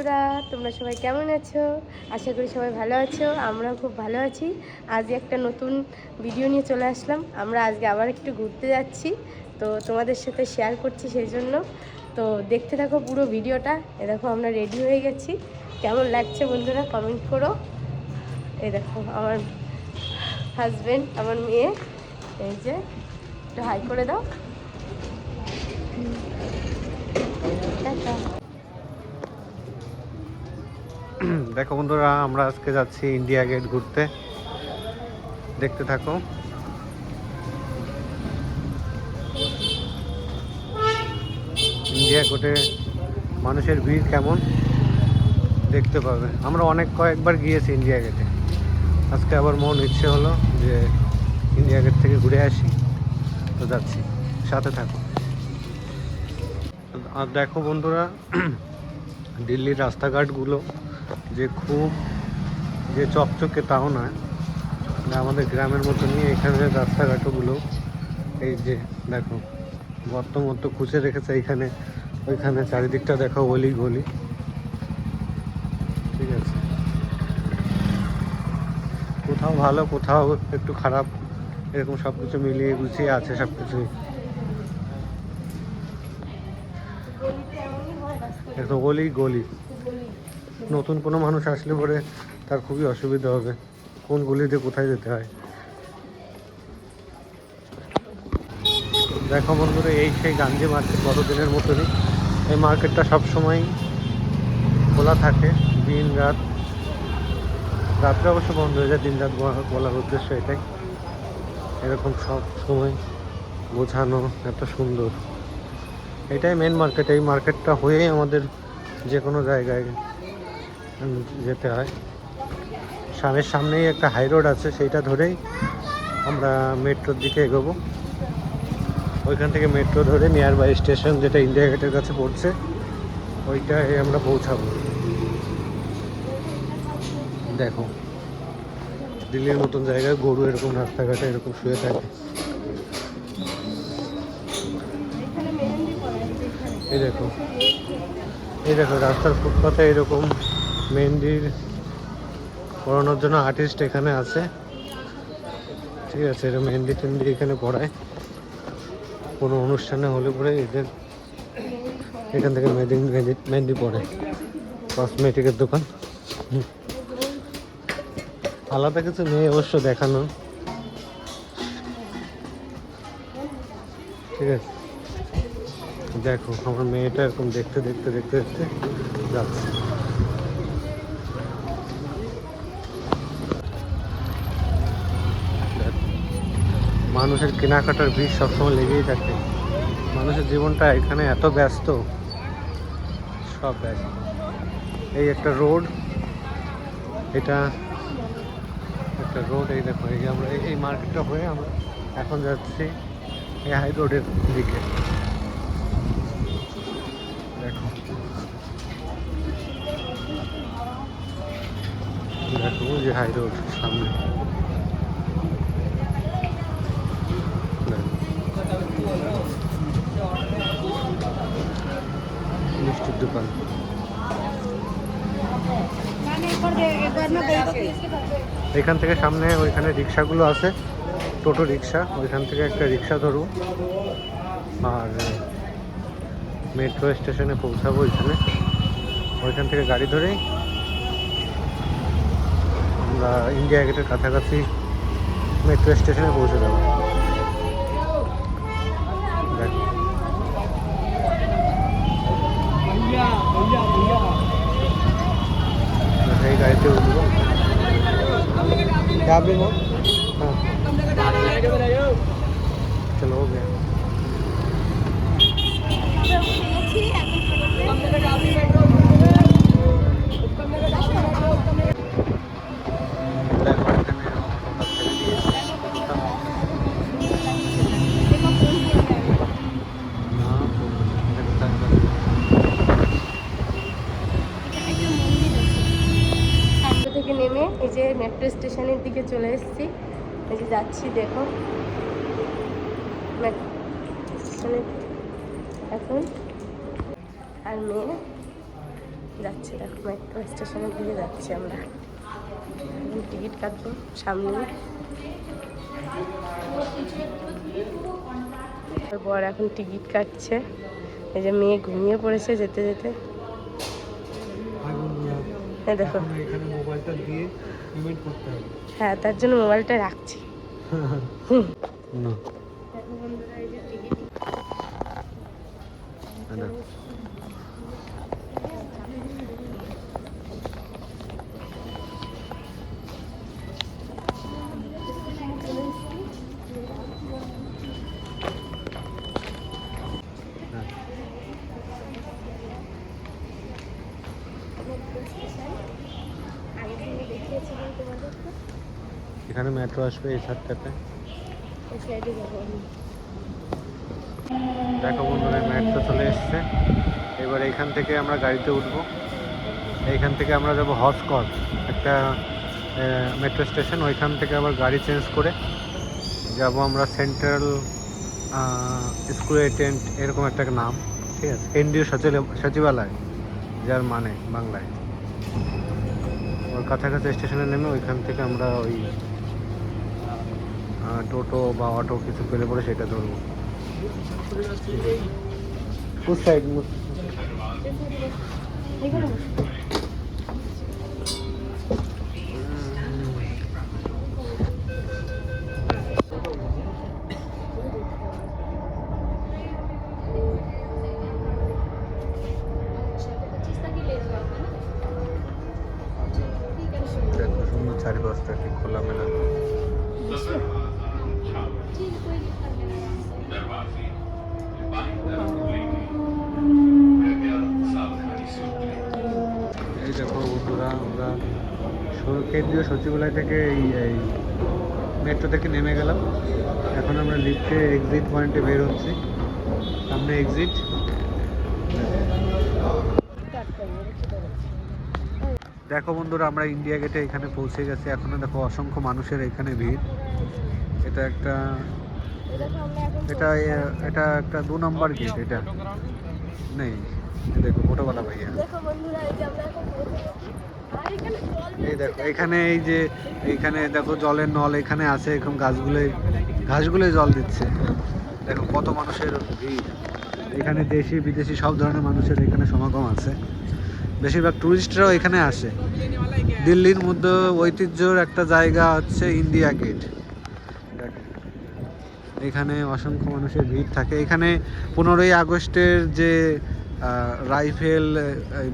বন্ধুরা, তোমরা সবাই কেমন আছো? আশা করি সবাই ভালো আছো, আমরাও খুব ভালো আছি। আজ একটা নতুন ভিডিও নিয়ে চলে আসলাম। আমরা আজকে আবার একটু ঘুরতে যাচ্ছি, তো তোমাদের সাথে শেয়ার করছি সেই জন্য। তো দেখতে থাকো পুরো ভিডিওটা এ দেখো, আমরা রেডি হয়ে গেছি। কেমন লাগছে বন্ধুরা কমেন্ট করো। এই দেখো, আমার হাজবেন্ড আমার মেয়ে, এই যে, একটু হাই করে দাও টাটা দেখো বন্ধুরা, আমরা আজকে যাচ্ছি ইন্ডিয়া গেট ঘুরতে। দেখতে থাকো। ইন্ডিয়া গেটে মানুষের ভিড় কেমন? দেখতে পাবে। আমরা অনেক কয়েকবার গিয়েছি ইন্ডিয়া গেটে। আজকে আবার মন ইচ্ছে হলো যে ইন্ডিয়া গেট থেকে ঘুরে আসি, তো যাচ্ছি। সাথে থাকো। আর দেখো বন্ধুরা, দিল্লির রাস্তাঘাটগুলো যে খুব যে চকচকে তাও না মানে আমাদের গ্রামের মতনই এখানের রাস্তাঘাটগুলো, এই যে দেখো গর্ত মতো খুঁজে রেখেছে এইখানে, ওইখানে চারিদিকটা দেখো গলি গলি ঠিক আছে। কোথাও ভালো, কোথাও একটু খারাপ, এরকম সব কিছু মিলিয়ে গুছিয়ে আছে সব কিছুই গলি গলি নতুন কোনো মানুষ আসলে পরে তার খুবই অসুবিধা হবে। কোন গলিতে কোথায় যেতে হয়? দেখো বন্ধুরা, এই সেই গান্ধী মার্কেট বড়দিনের মতনই। এই মার্কেটটা সবসময় খোলা থাকে, দিন রাত। রাত্রে অবশ্য বন্ধ হয়ে যায়, দিন রাত বলার উদ্দেশ্য এটাই। এরকম সব সময় বোঝানো এত সুন্দর। এটাই মেন মার্কেট এই মার্কেটটা হয়েই আমাদের যে কোনো জায়গায় যেতে হয়। সামনের সামনেই একটা হাই রোড আছে, সেইটা ধরেই আমরা মেট্রোর দিকে এগোবো। ওইখান থেকে মেট্রো ধরে নিয়ার বাই স্টেশন যেটা ইন্ডিয়া গেটের কাছে পড়ছে, ওইটায় আমরা পৌঁছাবো। দেখো, দিল্লির মতন জায়গায় গরু এরকম রাস্তাঘাটে এরকম শুয়ে থাকে। এই দেখো এই দেখো, রাস্তার ফুটপাথে এরকম মেহেন্দির পড়ানোর জন্য আর্টিস্ট এখানে আছে। ঠিক আছে, এরা মেহেন্দি টেন্দি এখানে পড়ায়। কোনো অনুষ্ঠানে হলে পরে এদের এখান থেকে মেহেন্দি মেহেন্দি মেহেন্দি পড়ে। কসমেটিকের দোকান। আলাদা কিছু নেই অবশ্য দেখানো। ঠিক আছে। দেখো, আমার মেয়েটা এরকম দেখতে দেখতে দেখতে দেখতে যাচ্ছে। মানুষের কেনাকাটার ভিড় সবসময় লেগেই থাকে। মানুষের জীবনটা এখানে এত ব্যস্ত, সব ব্যস্ত। এই একটা রোড, এটা একটা রোড, এই দেখো, এই আমরা, এই- এই মার্কেটটা হয়ে আমরা এখন যাচ্ছি এই হাই রোডের দিকে। দেখো। দেখো যে হাই রোড, সামনে দেখো। মিষ্টির দোকান। এখান থেকে সামনে ওইখানে রিক্সাগুলো আছে, টোটো রিক্সা, ওইখান থেকে একটা রিক্সা ধরবো। আর, মেট্রো স্টেশনে পৌঁছাবো ওইখানে। ওইখান থেকে গাড়ি ধরেই আমরা ইন্ডিয়া গেটের কাছাকাছি মেট্রো স্টেশনে পৌঁছে যাব। đây. Mình thấy đại trường đúng không? Cam đúng không चलो हो गया अच्छी है এই যে মেট্রো স্টেশনের দিকে চলে এসেছি। এই যে যাচ্ছি দেখো। এখন। আর মেয়ে যাচ্ছে দেখো মেট্রো স্টেশনের দিকে যাচ্ছি আমরা। টিকিট কাটবো সামনে। বর এখন টিকিট কাটছে। এই যে মেয়ে ঘুমিয়ে পড়েছে যেতে যেতে। হ্যাঁ দেখো। এখানে মোবাইলটা দিয়ে পেমেন্ট করতে হবে। হ্যাঁ তার জন্য মোবাইলটা রাখছি। না। এখানে মেট্রো আসবে এই সাতটাতে দেখো বন্ধুরা মেট্রো চলে এসছে। এবার এইখান থেকে আমরা গাড়িতে উঠব। এইখান থেকে আমরা যাব হসকর একটা মেট্রো স্টেশন ওইখান থেকে আবার গাড়ি চেঞ্জ করে যাব আমরা সেন্ট্রাল স্কুল অ্যাটেন্ট এরকম একটা নাম, ঠিক আছে? কেন্দ্রীয় সচিব, সচিবালয়, যার মানে বাংলায়। ওর কাছাকাছি স্টেশনে নেমে ওইখান থেকে আমরা ওই টোটো বা অটো কিছু পেলে পরে সেটা ধরবো। সাইড। দেখো সুন্দর চারিপাশটা কি খোলামেলা। এই দেখো বন্ধুরা, আমরা কেন্দ্রীয় সচিবালয় থেকে এই এই মেট্রো থেকে নেমে গেলাম। এখন আমরা লিফটে এক্সিট পয়েন্টে বের হচ্ছি। সামনে এক্সিট দেখো বন্ধুরা আমরা ইন্ডিয়া গেটে এখানে পৌঁছে গেছি। এখনও দেখো অসংখ্য মানুষের এখানে ভিড়। এটা একটা এখন এটা এটা একটা দু নম্বর গেট এটা। নেই দেখো ফটোওয়ালা ভাইয়া। এই এখন এখানে দেখো এখানে এই যে এইখানে দেখো জলের নল এখানে আছে এরকম গাছগুলোই ঘাসগুলোই জল দিচ্ছে। দেখো কত মানুষের ভিড়। এখানে দেশি বিদেশি সব ধরনের মানুষের এখানে সমাগম আছে। বেশিরভাগ টুরিস্টরাও এখানে আসে। দিল্লির মধ্যে ঐতিহ্যর একটা জায়গা হচ্ছে ইন্ডিয়া গেট। এখানে অসংখ্য মানুষের ভিড় থাকে। এখানে পনেরোই আগস্টের যে রাইফেল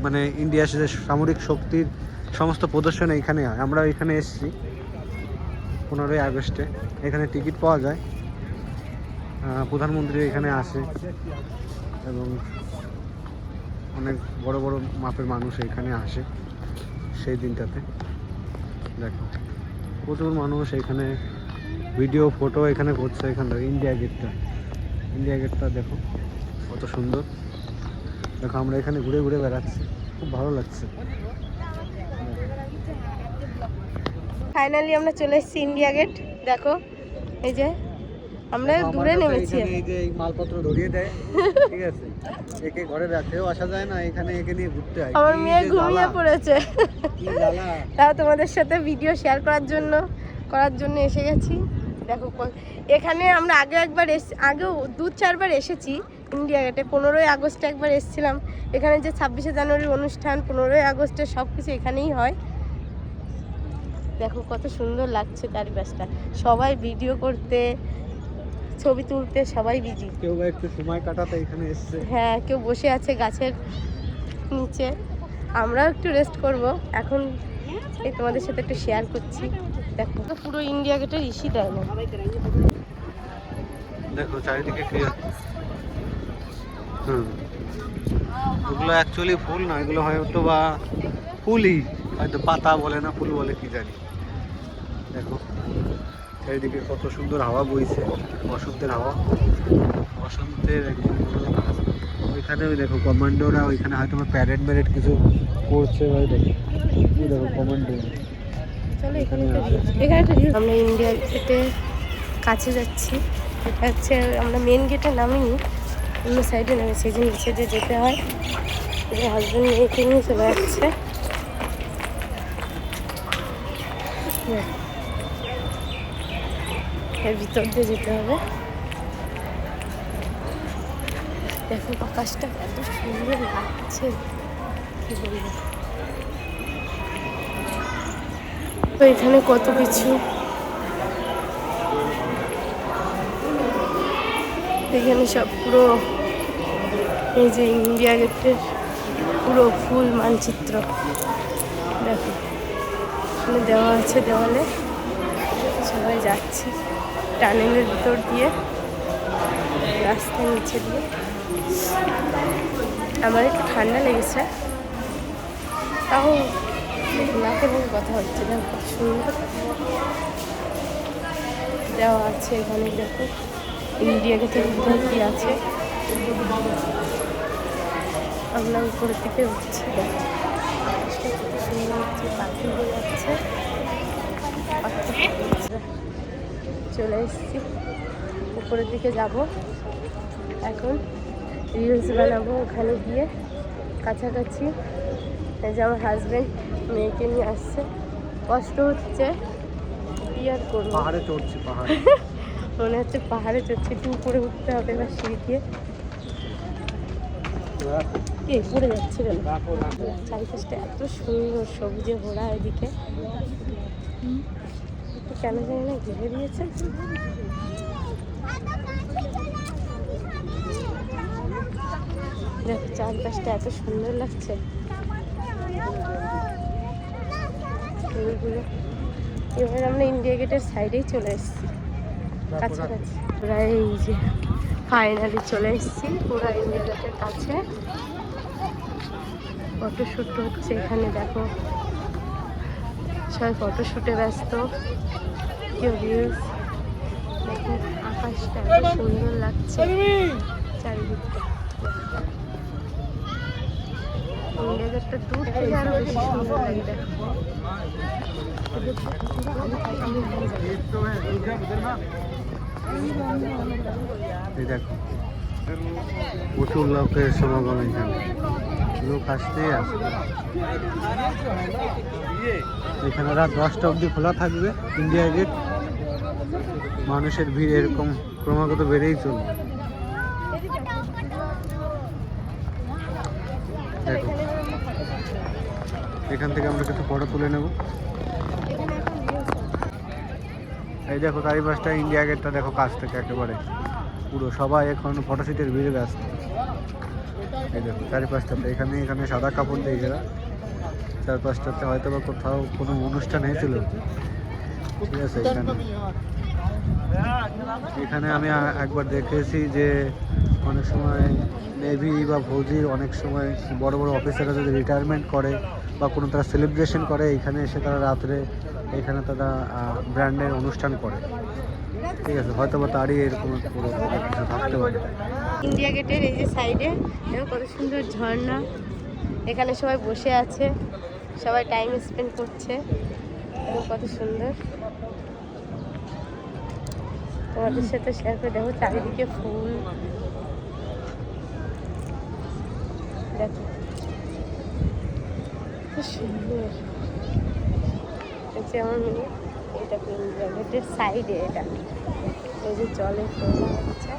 মানে ইন্ডিয়ার যে সামরিক শক্তির সমস্ত প্রদর্শন এখানে হয়। আমরা এখানে এসেছি পনেরোই আগস্টে। এখানে টিকিট পাওয়া যায়। প্রধানমন্ত্রী এখানে আসে এবং অনেক বড় বড় মাপের মানুষ এখানে আসে সেই দিনটাতে। দেখো, প্রচুর মানুষ এখানে ভিডিও ফটো এখানে করছে এখান থেকে ইন্ডিয়া গেটটা ইন্ডিয়া গেটটা দেখো, কত সুন্দর। দেখো, আমরা এখানে ঘুরে ঘুরে বেড়াচ্ছি, খুব ভালো লাগছে। ফাইনালি আমরা চলে এসেছি ইন্ডিয়া গেট দেখো, এই যে আমরা দূরে নেমেছি এই যে মালপত্র ধরিয়ে দেয় ঠিক আছে? একে ঘরে রাখতেও আসা যায় না এখানে একে নিয়ে ঘুরতে হয়। আমার মেয়ে ঘুমিয়ে পড়েছে। তাও তোমাদের সাথে ভিডিও শেয়ার করার জন্য করার জন্য এসে গেছি। দেখো এখানে আমরা আগে একবার এস আগেও দু চারবার এসেছি ইন্ডিয়া গেটে পনেরোই আগস্টে একবার এসেছিলাম। এখানে যে ছাব্বিশে জানুয়ারির অনুষ্ঠান পনেরোই আগস্টে সব কিছু এখানেই হয়। দেখো কত সুন্দর লাগছে চারিপাশটা। সবাই ভিডিও করতে ছবি তুলতে সবাই বিজি কেউ বা একটু সময় কাটাতে এখানে এসছে। হ্যাঁ কেউ বসে আছে গাছের নিচে। আমরাও একটু রেস্ট করব। এখন এই তোমাদের সাথে একটু শেয়ার করছি। দেখো তো পুরো ইন্ডিয়া গেটের ইসি দেয় না। দেখো চারিদিকে ক্লিয়ার হুম। ওগুলো অ্যাকচুয়ালি ফুল না এগুলো হয়তো বা ফুলই। হয়তো পাতা বলে না ফুল বলে কি জানি। দেখো। চারিদিকে কত সুন্দর হাওয়া বইছে বসন্তের হাওয়া। বসন্তের হাওয়া। ওইখানে ওই দেখো কমান্ডোরা ওইখানে হয়তো প্যারেড ম্যারেড কিছু করছে ওই দেখো। দেখো কমান্ডো। আমরা ইন্ডিয়া গেটে কাছে যাচ্ছি। এটা হচ্ছে আমরা মেন গেটে নামিনি অন্য সাইডে নেমেছি যে নিচে যে যেতে হয়। হাজবেন্ড মেয়েকে নিয়ে চলে যাচ্ছে। এর ভিতর দিয়ে যেতে হবে দেখো আকাশটা কত সুন্দর লাগছে কি বলব তো এখানে কত কিছু এখানে সব পুরো এই যে ইন্ডিয়া গেটের পুরো ফুল মানচিত্র দেখো দেওয়া আছে দেওয়ালে সবাই যাচ্ছে টানেলের ভিতর দিয়ে রাস্তার নিচে দিয়ে। আমার একটু ঠান্ডা লেগেছে। তাও নাকে মুখে কথা হচ্ছে, দেখো কত সুন্দর। দেওয়া আছে এখানে, দেখো ইন্ডিয়া গেটের ভিতর কি আছে। আমরা উপরের দিকে উঠছি সুন্দর হচ্ছে পাখি হয়ে যাচ্ছে। চলে এসেছি। উপরের দিকে যাব। এখন রিলস বানাবো ওখানে গিয়ে। কাছাকাছি। এই যে আমার হাজব্যান্ড মেয়েকে নিয়ে আসছে। কষ্ট হচ্ছে। কি আর করব? পাহাড়ে চড়ছি পাহাড়ে। মনে হচ্ছে পাহাড়ে চড়ছে একটু উপরে উঠতে হবে এবার সিঁড়ি দিয়ে। এই পড়ে যাচ্ছে কেন? চারিপাশটা এত সুন্দর সবুজে ভরা এদিকে। কেন জানি না ঘিরে দিয়েছে। দেখো চারপাশটা এত সুন্দর লাগছে। ফুলগুলো এবার আমরা ইন্ডিয়া গেটের সাইডেই চলে এসেছি। কাছাকাছি। পুরা এই যে ফাইনালি চলে এসেছি। পুরা ইন্ডিয়া গেটের কাছে। ফটোশ্যুট হচ্ছে এখানে দেখো। সবাই ফটোশ্যুটে ব্যস্ত। আকাশটা সুন্দর লাগছে। চারিদিকটা। বেশি সুন্দর প্রচুর লোকের সমাগম এখানে। লোক আসতেই আসবে। এখানে রাত দশটা অবধি খোলা থাকবে ইন্ডিয়া গেট মানুষের ভিড় এরকম ক্রমাগত বেড়েই চলবে। এখান থেকে আমরা কিছু ফটো তুলে নেব। এই দেখো চারিপাশটা ইন্ডিয়া গেটটা দেখো, কাছ থেকে একেবারে। পুরো সবাই এখন ফটোশুটের ভিড়ে ব্যস্ত। এই দেখো চারিপাশটাতে এখানে এখানে সাদা কাপড় দিয়ে ঘেরা। চারপাশটাতে হয়তো বা কোথাও কোনো অনুষ্ঠান হয়েছিল। ঠিক আছে, এখানে। এখানে আমি একবার দেখেছি যে অনেক সময় নেভি বা ফৌজির অনেক সময় বড় বড় অফিসাররা যদি রিটায়ারমেন্ট করে বা কোনো তারা সেলিব্রেশন করে, এখানে এসে তারা রাত্রে এখানে তারা ব্র্যান্ডের অনুষ্ঠান করে। ঠিক আছে হয়তো বা তারই এরকম কিছু থাকতে পারে। ইন্ডিয়া গেটের এই যে সাইডে কত সুন্দর ঝর্ণা। এখানে সবাই বসে আছে। সবাই টাইম স্পেন্ড করছে। কত সুন্দর। তোমাদের সাথে শেয়ার করে দেখো, চারিদিকে ফুল। দেখো। সুন্দর। হচ্ছে আমার এটা সাইডে এটা এই যে জলের তোলা হচ্ছে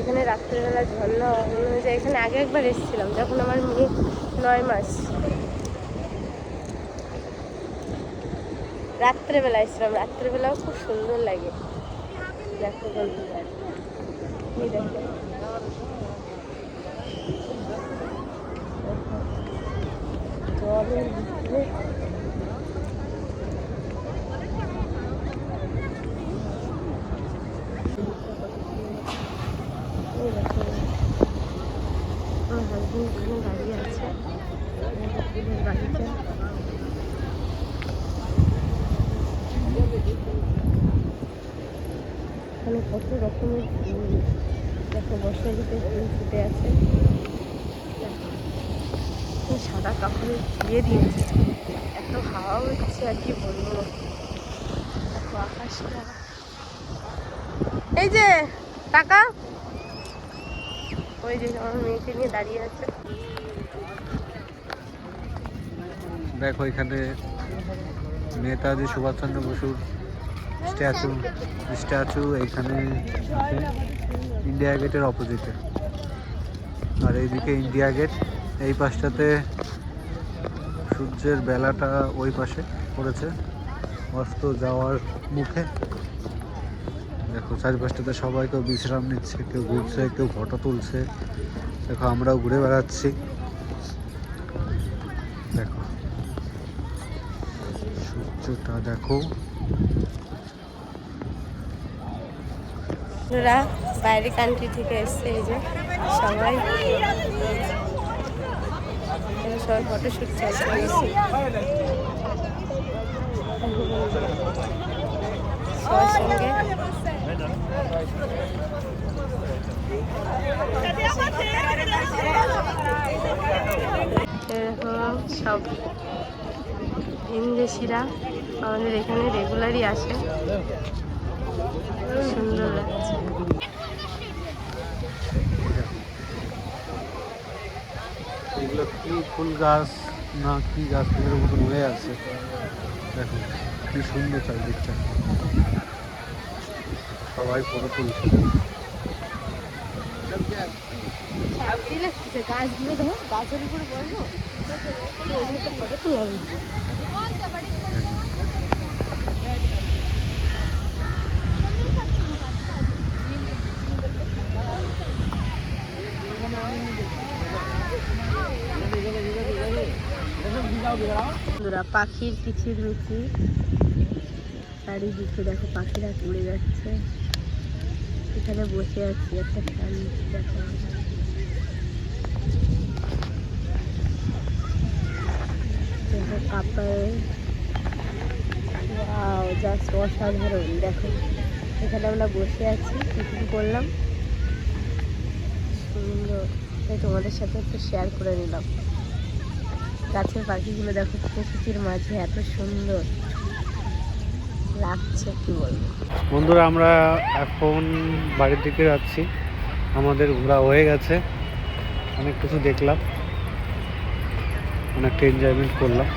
এখানে রাত্রেবেলা ঝর্ণা মনে হয় যে এখানে আগে একবার এসেছিলাম, যখন আমার মেয়ে নয় মাস। রাত্রেবেলা এসেছিলাম, রাত্রেবেলাও খুব সুন্দর লাগে। দেখো বন্ধুরা। জলের এই দেখো হাজবেন্ড দাঁড়িয়ে আছে। ফুলের বাড়িটা এখানে কত রকমের ফুল। দেখো বর্ষার ভিতরে ফুল ফুটে আছে। সাদা কাপড়ে দিয়ে দিয়েছে। এত হাওয়া হচ্ছে, আর কি বলব। দেখো, আকাশটা। এই যে টাকা দেখো এখানে নেতাজি সুভাষচন্দ্র বসুর স্ট্যাচু স্ট্যাচু এখানে ইন্ডিয়া গেটের অপোজিটে। আর এইদিকে ইন্ডিয়া গেট, এই পাশটাতে সূর্যের বেলাটা ওই পাশে পড়েছে অস্ত যাওয়ার মুখে। দেখো চারিপাশটাতে সবাই কেউ বিশ্রাম নিচ্ছে, কেউ ঘুরছে, কেউ ফটো তুলছে। দেখো, আমরাও ঘুরে বেড়াচ্ছি। দেখো। সূর্যটা দেখো। বাইরে কান্ট্রি থেকে এসছে এই যে সবাই। সবাই ফটোশ্যুট বেশি সবার সঙ্গে। সব ভিনদেশিরা। আমাদের এখানে রেগুলারই আসে। সুন্দর লাগছে। এগুলো ফুল গাছ না কি গাছ? এগুলোর মতন হয়ে আছে। দেখো কি সুন্দর চারিদিকটা। সবাই ফটো তুলছে। গাছগুলো দেখো গাছের উপরে বলব ফটো তুলে বন্ধুরা, পাখির কিচির মিচির চারিদিকে দেখো পাখিরা উড়ে যাচ্ছে। এখানে বসে আছি, একটা ফ্যান দেখো জাস্ট অসাধারণ, দেখো। এখানে আমরা বসে আছি টিফিন করলাম। সুন্দর। তাই তোমাদের সাথে একটু শেয়ার করে নিলাম। গাছের পাখিগুলো দেখো, প্রকৃতির মাঝে, এত সুন্দর। লাগছে, কি বলব? বন্ধুরা, আমরা এখন বাড়ির দিকে যাচ্ছি। আমাদের ঘোরা হয়ে গেছে। অনেক কিছু দেখলাম। অনেকটা এনজয়মেন্ট করলাম।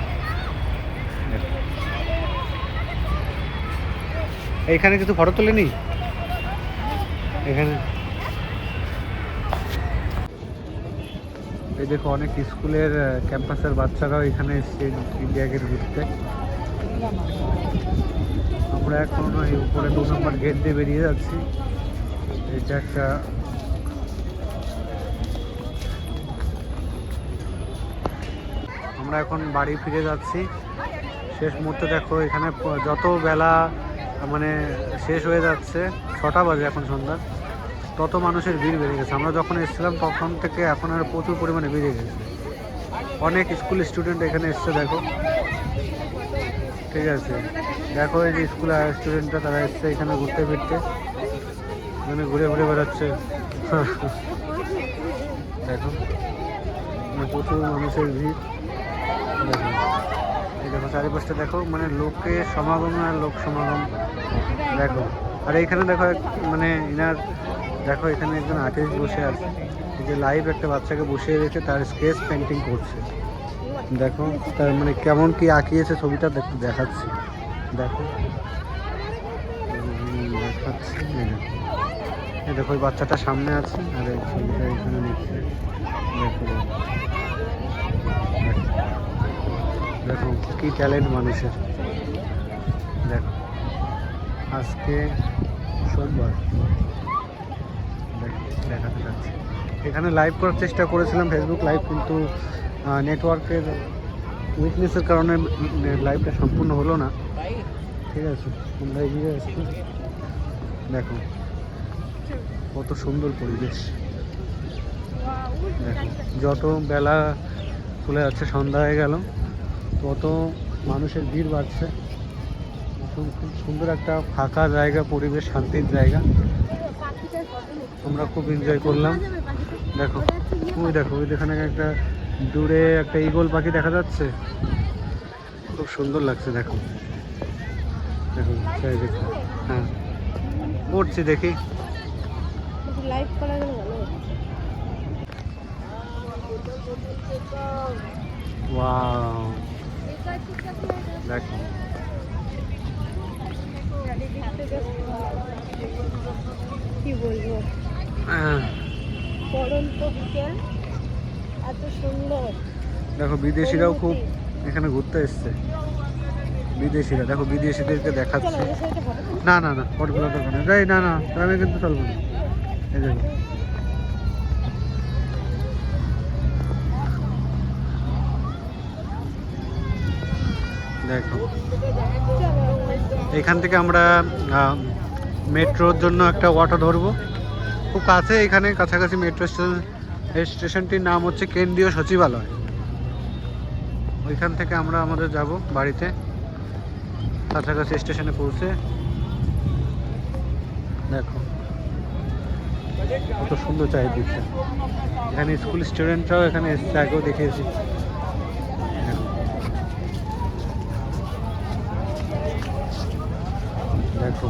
এইখানে কিছু ফটো তুলে নি? এখানে। এই দেখো, অনেক স্কুলের ক্যাম্পাসের বাচ্চারাও এখানে এসছে ইন্ডিয়া গেট ঘুরতে। আমরা এখন ওই উপরে দু নম্বর গেট দিয়ে বেরিয়ে যাচ্ছি। এটা একটা আমরা এখন বাড়ি ফিরে যাচ্ছি। শেষ মুহূর্তে দেখো এখানে যত বেলা মানে শেষ হয়ে যাচ্ছে, ছটা বাজে এখন সন্ধ্যা, তত মানুষের ভিড় বেড়ে গেছে। আমরা যখন এসেছিলাম তখন থেকে এখন আর প্রচুর পরিমাণে বেড়ে গেছে। অনেক স্কুল স্টুডেন্ট এখানে এসছে দেখো। ঠিক আছে। দেখো এই যে স্কুল স্টুডেন্টরা তারা এসছে এখানে ঘুরতে ফিরতে। এখানে ঘুরে ঘুরে বেড়াচ্ছে। দেখো প্রচুর মানুষের ভিড়। দেখো, এই দেখো, চারিপাশটা দেখো মানে লোকের সমাগম আর লোক সমাগম। দেখো, আর এইখানে দেখো মানে ইনার, দেখো এখানে একজন আর্টিস্ট বসে আছে। যে লাইভ একটা বাচ্চাকে বসিয়ে রেখে তার স্কেচ পেন্টিং করছে। দেখো তার মানে কেমন কি আঁকিয়েছে ছবিটা দেখতে দেখাচ্ছি। দেখো। দেখাচ্ছি দেখো। ওই বাচ্চাটা সামনে আছে আর এই ছবিটা এখানে নিচ্ছে। দেখো দেখো। কি ট্যালেন্ট মানুষের। দেখো আজকে সোমবার দেখো, দেখাতে যাচ্ছি। এখানে লাইভ করার চেষ্টা করেছিলাম ফেসবুক লাইভ কিন্তু নেটওয়ার্কের উইকনেসের কারণে লাইভটা সম্পূর্ণ হলো না। ঠিক আছে, আমরা এগিয়ে আসছি দেখো, কত সুন্দর পরিবেশ। দেখো, যত বেলা চলে যাচ্ছে, সন্ধ্যা হয়ে গেল, তত মানুষের ভিড় বাড়ছে। খুব সুন্দর একটা ফাঁকা জায়গা, পরিবেশ, শান্তির জায়গা। আমরা খুব এনজয় করলাম। দেখো, ওই দেখো, ওই এখানে একটা দূরে একটা ইগল পাখি দেখা যাচ্ছে। খুব সুন্দর লাগছে দেখো। দেখো হ্যাঁ। উঠছি দেখি। দেখো। কি বলব? আহ, বিকেল। এত সুন্দর। দেখো বিদেশিরাও খুব এখানে ঘুরতে এসছে। বিদেশিরা দেখো বিদেশিদেরকে দেখাচ্ছে। না না না ফটোগুলো দরকার নেই। এই না না আমি কিন্তু চলবো না। এই দেখো। দেখো। এখান থেকে আমরা মেট্রোর জন্য একটা অটো ধরবো। খুব কাছে এখানে কাছাকাছি মেট্রো স্টেশন। এই স্টেশনটির নাম হচ্ছে কেন্দ্রীয় সচিবালয়। ওইখান থেকে আমরা আমাদের যাব বাড়িতে। কাছাকাছি স্টেশনে পৌঁছে দেখো। কত সুন্দর চারিদিকটা। এখানে স্কুল স্টুডেন্টরাও এখানে এসছে, আগেও দেখিয়েছি। দেখো। দেখো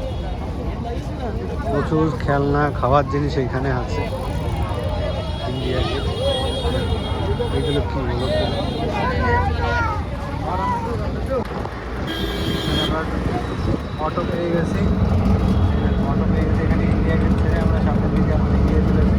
প্রচুর খেলনা, খাওয়ার জিনিস এখানে আছে। ইন্ডিয়া এগুলো কি? বলো? অটো পেয়ে গেছি। অটো পেয়ে গেছি, এখানে ইন্ডিয়া গেট ছেড়ে আমরা সামনের দিকে আমরা এগিয়ে চলেছি